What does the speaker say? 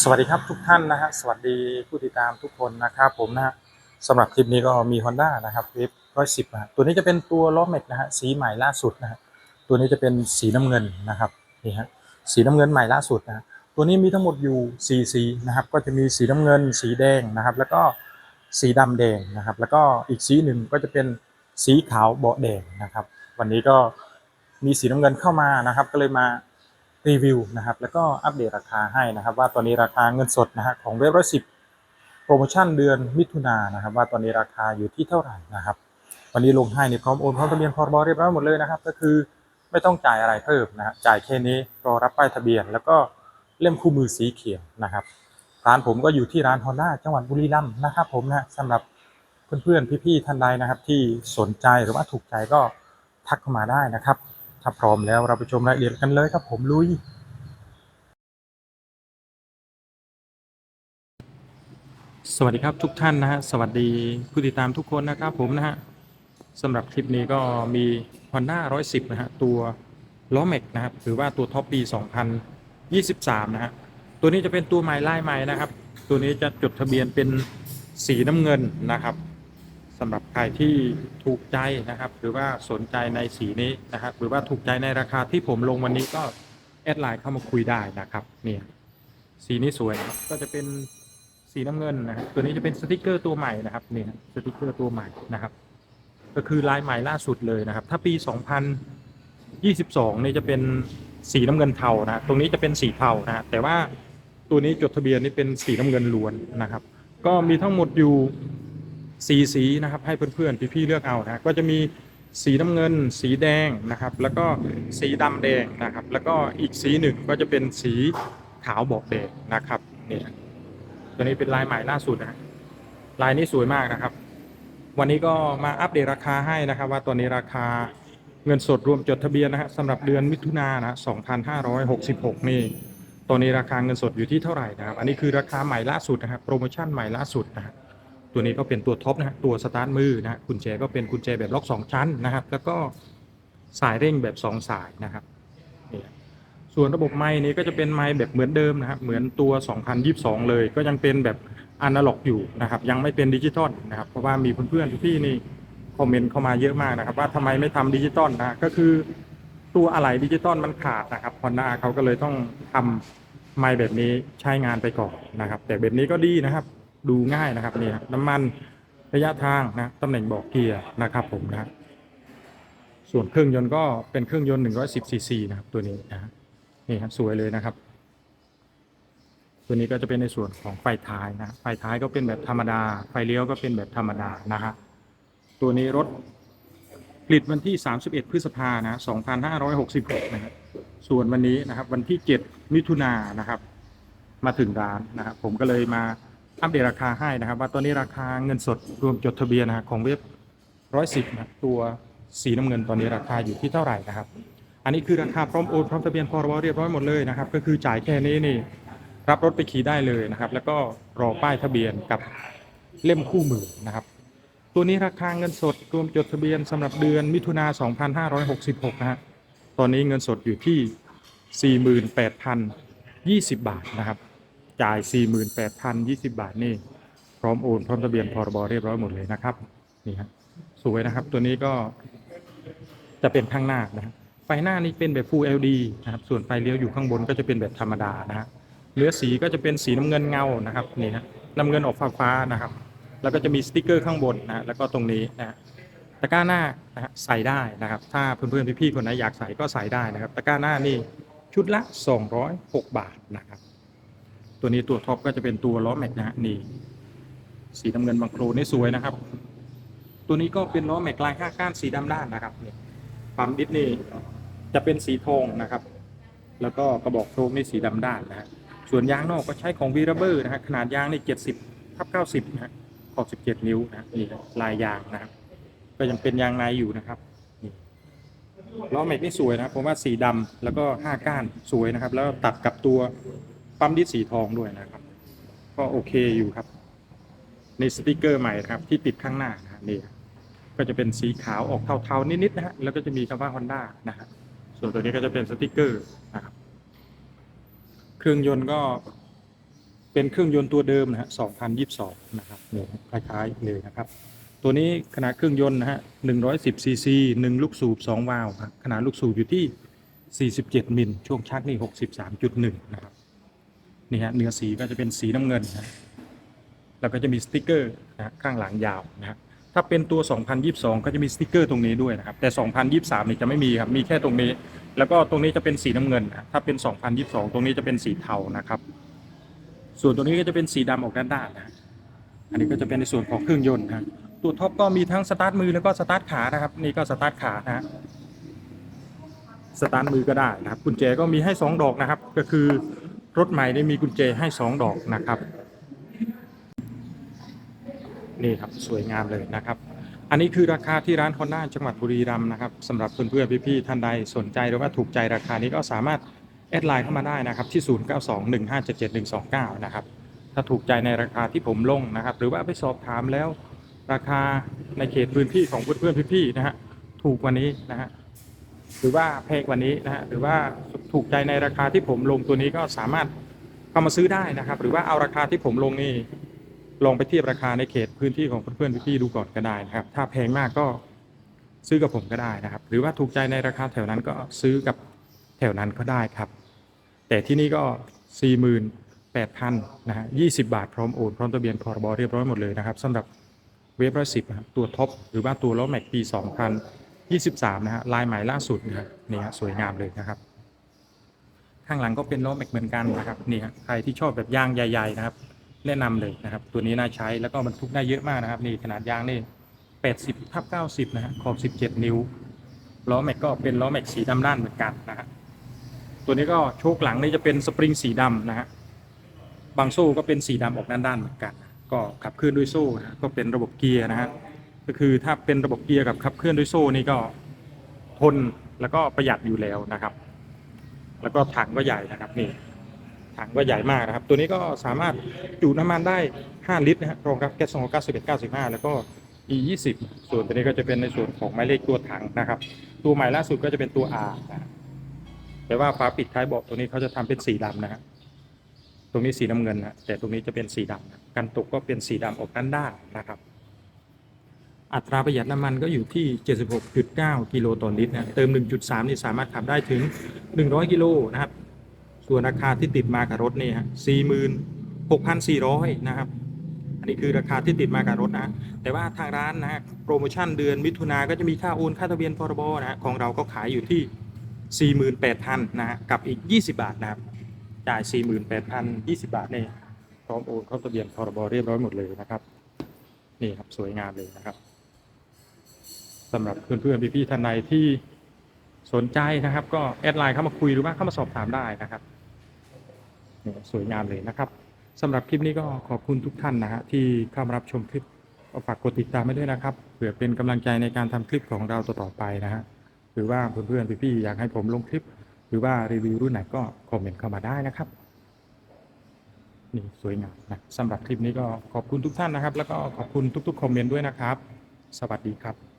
สวัสดีครับทุกท่านนะฮะสวัสดีผู้ติดตามทุกคนนะครับผมนะฮะสำหรับคลิปนี้ก็มี Honda นะครับเวฟร้อยสิบนะตัวนี้จะเป็นตัวล้อแม็กนะฮะสีใหม่ล่าสุดนะฮะตัวนี้จะเป็นสีน้ำเงินนะครับนี่ฮะสีน้ำเงินใหม่ล่าสุดนะตัวนี้มีทั้งหมดอยู่สีสีนะครับก็จะมีสีน้ำเงิน สีแดงนะครับแล้วก็สีดำแดงนะครับแล้วก็อีกสีหนึ่งก็จะเป็นสีขาวเบาแดงนะครับ วันนี้ก็มีสีน้ำเงินเข้ามานะครับ ก็เลยมา รีวิวนะครับ แล้วก็อัปเดตราคาให้นะครับ ว่าตอนนี้ราคาเงินสดนะฮะของเว็บร้อยสิบโปรโมชั่นเดือนมิถุนายนนะครับ ว่าตอนนี้ราคาอยู่ที่เท่าไหร่นะครับ วันนี้ลงให้ในพร้อมโอนพร้อมทะเบียนพรบเรียบร้อยหมดเลยนะครับ ก็คือไม่ต้องจ่ายอะไรเพิ่มนะฮะจ่ายแค่นี้รอรับป้ายทะเบียน แล้วก็เล่มคู่มือสีเขียวนะครับร้านผมก็อยู่ที่ร้านฮอนด้าจังหวัดบุรีรัมย์นะครับผมนะสำหรับเพื่อนๆพี่ๆท่านใดนะครับ ที่สนใจหรือว่าถูกใจก็ทักเข้ามาได้นะครับ ถ้าพร้อมแล้วเราไปชมรายละเอียดกันเลยครับผมลุย สวัสดีครับทุกท่านนะฮะสวัสดีผู้ติดตามทุกคนนะครับผมนะฮะสำหรับคลิปนี้ก็มี Honda 110 นะฮะตัวล้อแม็กนะครับหรือว่าตัวท็อปปี 2023 นะฮะตัวนี้จะเป็นตัวใหม่ไล่ใหม่นะครับ ตัวนี้จะจดทะเบียนเป็นสีน้ำเงินนะครับ สำหรับใครที่ถูกใจนะครับ หรือว่าสนใจในสีนี้นะครับ หรือว่าถูกใจในราคาที่ผมลงวันนี้ก็แอดไลน์เข้ามาคุยได้นะครับเนี่ยสีนี้สวยนะครับก็จะเป็นสีน้ำเงินนะครับตัวนี้จะเป็นสติกเกอร์ตัวใหม่นะครับนี่นะสติกเกอร์ตัวใหม่นะครับ ก็คือลายใหม่ล่าสุดเลยนะครับ ถ้าปี 2022นี่จะเป็นสีน้ำเงินเทานะตรงนี้จะเป็นสีเทานะฮะแต่ว่าตัวนี้จดทะเบียนนี่เป็นสีน้ำเงินล้วนนะครับ ก็มีทั้งหมดอยู่ สีสีนะครับให้เพื่อนๆพี่ๆเลือกเอานะก็จะมีสีน้ำเงิน สีแดงนะครับ แล้วก็สีดำแดงนะครับ แล้วก็อีกสีหนึ่งก็จะเป็นสีขาวบอกแดงนะครับเนี่ยตัวนี้เป็นลายใหม่ล่าสุดนะลายนี้สวยมากนะครับ วันนี้ก็มาอัปเดตราคาให้นะครับ ว่าตอนนี้ราคาเงินสดรวมจดทะเบียนนะฮะสำหรับเดือนมิถุนายนนะ2,566 นี่ตอนนี้ราคาเงินสดอยู่ที่เท่าไหร่นะครับ อันนี้คือราคาใหม่ล่าสุดนะครับ โปรโมชั่นใหม่ล่าสุดนะฮะ ตัวนี้ก็เป็นตัวท็อปนะฮะตัวสตาร์ทมือนะฮะกุญแจก็เป็นกุญแจแบบล็อก2ชั้นนะครับ แล้วก็สายเร่งแบบ 2 สายนะครับนี่ส่วนระบบไม้นี้ก็จะเป็นไม้แบบเหมือนเดิมนะครับเหมือนตัว 2022 เลย ก็ยังเป็นแบบอนาล็อกอยู่นะครับ ยังไม่เป็นดิจิตอลนะครับ เพราะว่ามีเพื่อนๆพี่นี่คอมเมนต์เข้ามาเยอะมากนะครับ ว่าทำไมไม่ทำดิจิตอลนะก็คือตัวอะไหล่ดิจิตอลมันขาดนะครับฮอนด้าเขาก็เลยต้องทำไม้แบบนี้ใช้งานไปก่อนนะครับ แต่แบบนี้ก็ดีนะครับ ดูง่ายนะครับนี่ครับน้ำมันระยะทางนะตำแหน่งบอกเกียร์นะครับผมนะส่วนเครื่องยนต์ก็เป็นเครื่องยนต์ 110ซีซีนะครับตัวนี้นะฮะนี่ครับสวยเลยนะครับ ตัวนี้ก็จะเป็นในส่วนของไฟท้ายนะไฟท้ายก็เป็นแบบธรรมดา ไฟเลี้ยวก็เป็นแบบธรรมดานะฮะตัวนี้รถผลิตวันที่ 31 พฤษภานะ2566นะครับส่วนวันนี้นะครับวันที่ 7 มิถุนายนนะครับ มาถึงร้านนะครับผมก็เลยมา อัปเดตราคาให้นะครับ ว่าตอนนี้ราคาเงินสดรวมจดทะเบียนนะของเว็บ110นะตัวสีน้ำเงินตอนนี้ราคาอยู่ที่เท่าไหร่นะครับ อันนี้คือราคาพร้อมโอนพร้อมทะเบียนพรบเรียบร้อยหมดเลยนะครับ ก็คือจ่ายแค่นี้นี่รับรถไปขี่ได้เลยนะครับ แล้วก็รอป้ายทะเบียนกับเล่มคู่มือนะครับ ตัวนี้ราคาเงินสดรวมจดทะเบียนสำหรับเดือนมิถุนา2566นะฮะตอนนี้เงินสดอยู่ที่ 48,020 บาทนะครับ จ่าย 48,020 บาทนี่ พร้อมโอน พร้อมทะเบียนพรบเรียบร้อยหมดเลยนะครับ นี่ฮะสวยนะครับ ตัวนี้ก็จะเป็นข้างหน้านะครับไฟหน้านี่เป็นแบบ Full LED นะครับ ส่วนไฟเลี้ยวอยู่ข้างบนก็จะเป็นแบบธรรมดานะฮะเลือสีก็จะเป็นสีน้ำเงินเงานะครับนี่ฮะน้ำเงินออกฟ้าๆนะครับ แล้วก็จะมีสติกเกอร์ข้างบนนะแล้วก็ตรงนี้นะตะกร้าหน้านะฮะใส่ได้นะครับ ถ้าเพื่อนๆพี่ๆคนไหนอยากใส่ก็ใส่ได้นะครับ ตะกร้าหน้านี่ชุดละ 206 บาทนะครับ ตัวนี้ตัวท็อปก็จะเป็นตัวล้อแม็กนะฮะนี่สีน้ำเงินบางโครนี่สวยนะครับ ตัวนี้ก็เป็นล้อแม็กลายข้าก้านสีดำด้านนะครับเนี่ยปั๊มดิสนี่จะเป็นสีทองนะครับ แล้วก็กระบอกโชคนี่สีดำด้านนะฮะส่วนยางนอกก็ใช้ของวีรเบอร์นะฮะขนาดยางนี่70ทับ90นะฮะขอบ17นิ้วนะนี่ลายยางนะครับ ก็ยังเป็นยางในอยู่นะครับนี่ล้อแม็กนี่สวยนะครับผมว่าสีดำแล้วก็5ก้านสวยนะครับ แล้วตัดกับตัว ปั๊มดิสสีทองด้วยนะครับ ก็โอเคอยู่ครับ ในสติกเกอร์ใหม่ครับ ที่ติดข้างหน้านะนี่ก็จะเป็นสีขาวออกเทาๆนิดๆนะฮะแล้วก็จะมีคำว่า Honda นะฮะส่วนตัวนี้ก็จะเป็นสติกเกอร์นะครับ เครื่องยนต์ก็เป็นเครื่องยนต์ตัวเดิมนะฮะ2022 นะครับเนี่ยคล้ายๆเลยนะครับ ตัวนี้ขนาดเครื่องยนต์นะฮะ110ซีซี1ลูกสูบ 2 วาล์วขนาดลูกสูบอยู่ที่ 47 มิล ช่วงชักนี่ 63.1 นะครับ นี่ฮะเนื้อสีก็จะเป็นสีน้ำเงินนะแล้วก็จะมีสติกเกอร์นะข้างหลังยาวนะฮะถ้าเป็นตัว 2022 ก็จะมีสติกเกอร์ตรงนี้ด้วยนะครับ แต่ 2023นี่จะไม่มีครับ มีแค่ตรงนี้ แล้วก็ตรงนี้จะเป็นสีน้ำเงินนะถ้าเป็น 2022 ตรงนี้จะเป็นสีเทานะครับ ส่วนตัวนี้ก็จะเป็นสีดำออกด้านด้านนะ อันนี้ก็จะเป็นในส่วนของเครื่องยนต์นะตัวท็อปก็มีทั้งสตาร์ทมือแล้วก็สตาร์ทขานะครับ นี่ก็สตาร์ทขานะฮะสตาร์ทมือก็ได้นะครับ กุญแจก็มีให้ 2 ดอกนะครับ ก็คือ รถใหม่ได้มีกุญแจให้2ดอกนะครับ นี่ครับสวยงามเลยนะครับ อันนี้คือราคาที่ร้าน Honda จังหวัดบุรีรัมย์นะครับสำหรับเพื่อนๆพี่ๆท่านใดสนใจหรือว่าถูกใจราคานี้ก็สามารถแอดไลน์เข้ามาได้นะครับที่ 0921577129 นะครับถ้าถูกใจในราคาที่ผมลงนะครับ หรือว่าไปสอบถามแล้วราคาในเขตพื้นที่ของเพื่อนๆพี่ๆนะฮะถูกกว่านี้นะฮะ หรือว่าแพงกว่านี้นะฮะหรือว่าถูกใจในราคาที่ผมลงตัวนี้ก็สามารถเข้ามาซื้อได้นะครับ หรือว่าเอาราคาที่ผมลงนี่ลองไปเทียบราคาในเขตพื้นที่ของเพื่อนๆพี่ๆดูก่อนก็ได้นะครับ ถ้าแพงมากก็ซื้อกับผมก็ได้นะครับ หรือว่าถูกใจในราคาแถวนั้นก็ซื้อกับแถวนั้นก็ได้ครับ แต่ที่นี่ก็ 48,000นะฮะ20 บาทพร้อมโอนพร้อมทะเบียนพรบเรียบร้อยหมดเลยนะครับสำหรับเวฟร้อยสิบตัวท็อปหรือว่าตัวล้อแม็กปี 23 นะฮะลายใหม่ล่าสุดนะฮะนี่ฮะสวยงามเลยนะครับ ข้างหลังก็เป็นล้อแม็กเหมือนกันนะครับนี่ฮะใครที่ชอบแบบยางใหญ่ๆนะครับ แนะนำเลยนะครับ ตัวนี้น่าใช้แล้วก็บรรทุกได้เยอะมากนะครับ นี่ขนาดยางนี่ 80ทับ90 นะฮะขอบ 17 นิ้วล้อแม็กก็เป็นล้อแม็กสีดำด้านเหมือนกันนะฮะตัวนี้ก็โชคหลังนี่จะเป็นสปริงสีดำนะฮะบางโซ่ก็เป็นสีดำออกด้านๆเหมือนกัน ก็ขับเคลื่อนด้วยโซ่นะก็เป็นระบบเกียร์นะฮะ ก็คือถ้าเป็นระบบเกียร์กับขับเคลื่อนด้วยโซ่นี่ก็ทนแล้วก็ประหยัดอยู่แล้วนะครับ แล้วก็ถังก็ใหญ่นะครับนี่ถังก็ใหญ่มากนะครับ ตัวนี้ก็สามารถจุน้ำมันได้ 5 ลิตรนะฮะรองรับแก๊ส291 95 แล้วก็ E 20 ส่วนตัวนี้ก็จะเป็นในส่วนของหมายเลขตัวถังนะครับ ตัวใหม่ล่าสุดก็จะเป็นตัว R นะแต่ว่าฝาปิดท้ายเบาะตัวนี้เขาจะทำเป็นสีดำนะฮะตรงนี้สีน้ำเงินนะแต่ตรงนี้จะเป็นสีดำกันตกก็เป็นสีดำออกด้านด้านนะครับ อัตราประหยัดน้ำมันก็อยู่ที่ 76.9 กิโลต่อลิตรนะเติม 1.3 นี่สามารถขับได้ถึง 100 กิโลนะครับ ส่วนราคาที่ติดมากับรถนี่ฮะ46,400 นะครับ อันนี้คือราคาที่ติดมากับรถนะ แต่ว่าทางร้านนะฮะโปรโมชั่นเดือนมิถุนาก็จะมีค่าโอนค่าทะเบียนพรบนะฮะของเราก็ขายอยู่ที่ 48,000 นะฮะกับอีก 20 บาทนะครับจ่าย 48,000 20 บาทนี่พร้อมโอนเข้าทะเบียนพรบเรียบร้อยหมดเลยนะครับนี่ครับสวยงามเลยนะครับ สำหรับเพื่อนๆพี่ๆท่านใดที่สนใจนะครับ ก็แอดไลน์เข้ามาคุยหรือว่าเข้ามาสอบถามได้นะครับนี่สวยงามเลยนะครับสำหรับคลิปนี้ก็ขอบคุณทุกท่านนะฮะที่เข้ามารับชมคลิปฝากกดติดตามไว้ด้วยนะครับเพื่อเป็นกำลังใจในการทำคลิปของเราต่อๆไปนะฮะหรือว่าเพื่อนๆพี่ๆอยากให้ผมลงคลิป หรือว่ารีวิวรุ่นไหนก็คอมเมนต์เข้ามาได้นะครับนี่สวยงามนะสำหรับคลิปนี้ก็ขอบคุณทุกท่านนะครับ แล้วก็ขอบคุณทุกๆคอมเมนต์ด้วยนะครับ สวัสดีครับ